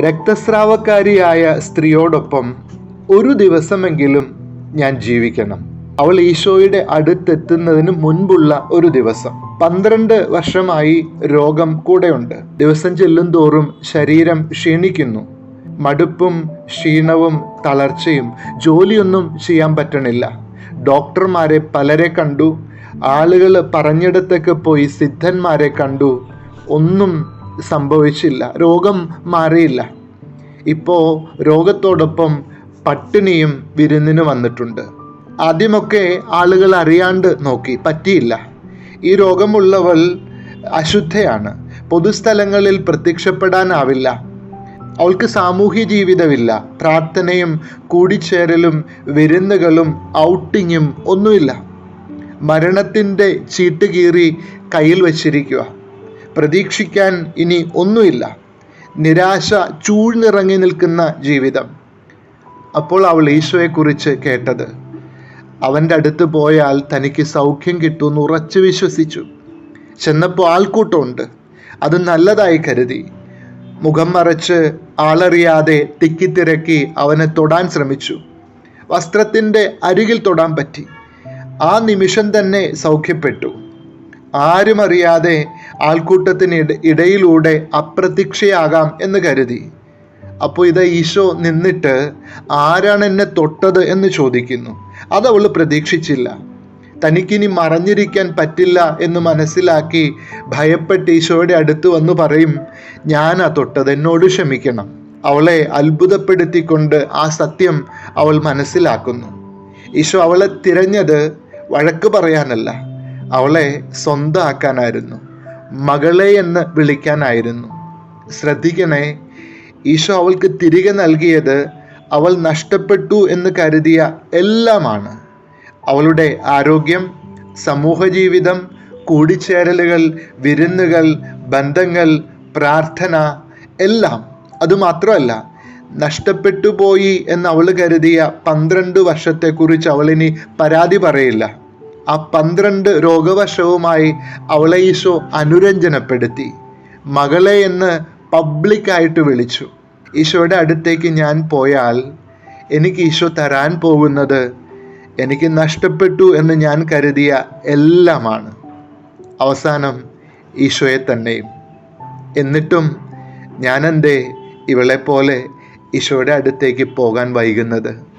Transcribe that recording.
രക്തസ്രാവക്കാരിയായ സ്ത്രീയോടൊപ്പം ഒരു ദിവസമെങ്കിലും ഞാൻ ജീവിക്കണം. അവൾ ഈശോയുടെ അടുത്തെത്തുന്നതിന് മുൻപുള്ള ഒരു ദിവസം. പന്ത്രണ്ട് വർഷമായി രോഗം കൂടെയുണ്ട്. ദിവസം ചെല്ലും തോറും ശരീരം ക്ഷീണിക്കുന്നു. മടുപ്പും ക്ഷീണവും തളർച്ചയും ജോലിയൊന്നും ചെയ്യാൻ പറ്റണില്ല. ഡോക്ടർമാരെ പലരെ കണ്ടു. ആളുകൾ പറഞ്ഞിടത്തൊക്കെ പോയി സിദ്ധന്മാരെ കണ്ടു. ഒന്നും സംഭവിച്ചില്ല. രോഗം മാറിയില്ല. ഇപ്പോൾ രോഗത്തോടൊപ്പം പട്ടിണിയും വിരുന്നിന് വന്നിട്ടുണ്ട്. ആദ്യമൊക്കെ ആളുകൾ അറിയാണ്ട് നോക്കി. പറ്റിയില്ല. ഈ രോഗമുള്ളവൾ അശുദ്ധയാണ്. പൊതുസ്ഥലങ്ങളിൽ പ്രത്യക്ഷപ്പെടാനാവില്ല. അവൾക്ക് സാമൂഹ്യ ജീവിതമില്ല. പ്രാർത്ഥനയും കൂടിച്ചേരലും വിരുന്നുകളും ഔട്ടിങ്ങും ഒന്നുമില്ല. മരണത്തിന്റെ ചീട്ട് കീറി കയ്യിൽ വച്ചിരിക്കുക പ്രതീക്ഷിക്കാൻ ഇനി ഒന്നുമില്ല. നിരാശ ചൂഴ്ന്നിറങ്ങി നിൽക്കുന്ന ജീവിതം. അപ്പോൾ അവൾ ഈശോയെക്കുറിച്ച് കേട്ടത്. അവന്റെ അടുത്ത് പോയാൽ തനിക്ക് സൗഖ്യം കിട്ടുമെന്ന് ഉറച്ചു വിശ്വസിച്ചു. ചെന്നപ്പോൾ ആൾക്കൂട്ടമുണ്ട്. അത് നല്ലതായി കരുതി. മുഖം മറച്ച് ആളറിയാതെ തിക്കിത്തിരക്കി അവനെ തൊടാൻ ശ്രമിച്ചു. വസ്ത്രത്തിന്റെ അരികിൽ തൊടാൻ പറ്റി. ആ നിമിഷം തന്നെ സൗഖ്യപ്പെട്ടു. ആരും അറിയാതെ ആൾക്കൂട്ടത്തിന് ഇട- ഇടയിലൂടെ അപ്രത്യക്ഷയാകാം എന്ന് കരുതി. അപ്പോൾ ഇത് ഈശോ നിന്നിട്ട് ആരാണ് എന്നെ തൊട്ടത് എന്ന് ചോദിക്കുന്നു. അതവൾ പ്രതീക്ഷിച്ചില്ല. തനിക്കിനി മറഞ്ഞിരിക്കാൻ പറ്റില്ല എന്ന് മനസ്സിലാക്കി ഭയപ്പെട്ട് ഈശോയുടെ അടുത്ത് വന്ന് പറയും ഞാനാ തൊട്ടത് എന്നോട് ക്ഷമിക്കണം. അവളെ അത്ഭുതപ്പെടുത്തിക്കൊണ്ട് ആ സത്യം അവൾ മനസ്സിലാക്കുന്നു. ഈശോ അവളെ തിരഞ്ഞത് വഴക്ക് പറയാനല്ല അവളെ സ്വന്തമാക്കാനായിരുന്നു. മകളെ എന്ന് വിളിക്കാനായിരുന്നു. ശ്രദ്ധിക്കണേ ഈശോ അവൾക്ക് തിരികെ നൽകിയത് അവൾ നഷ്ടപ്പെട്ടു എന്ന് കരുതിയ എല്ലാമാണ്. അവളുടെ ആരോഗ്യം സമൂഹ ജീവിതം കൂടിച്ചേരലുകൾ വിരുന്നുകൾ ബന്ധങ്ങൾ പ്രാർത്ഥന എല്ലാം. അതുമാത്രമല്ല നഷ്ടപ്പെട്ടു പോയി എന്ന് അവൾ കരുതിയ പന്ത്രണ്ട് വർഷത്തെക്കുറിച്ച് അവളിനി പരാതി പറയില്ല. ആ പന്ത്രണ്ട് രോഗവശവുമായി അവളെ ഈശോ അനുരഞ്ജനപ്പെടുത്തി. മകളെ എന്ന് പബ്ലിക്കായിട്ട് വിളിച്ചു. ഈശോയുടെ അടുത്തേക്ക് ഞാൻ പോയാൽ എനിക്ക് ഈശോ തരാൻ പോകുന്നത് എനിക്ക് നഷ്ടപ്പെട്ടു എന്ന് ഞാൻ കരുതിയ എല്ലാമാണ്. അവസാനം ഈശോയെ തന്നെയും. എന്നിട്ടും ഞാനെന്തേ ഇവളെപ്പോലെ ഈശോയുടെ അടുത്തേക്ക് പോകാൻ വൈകുന്നത്?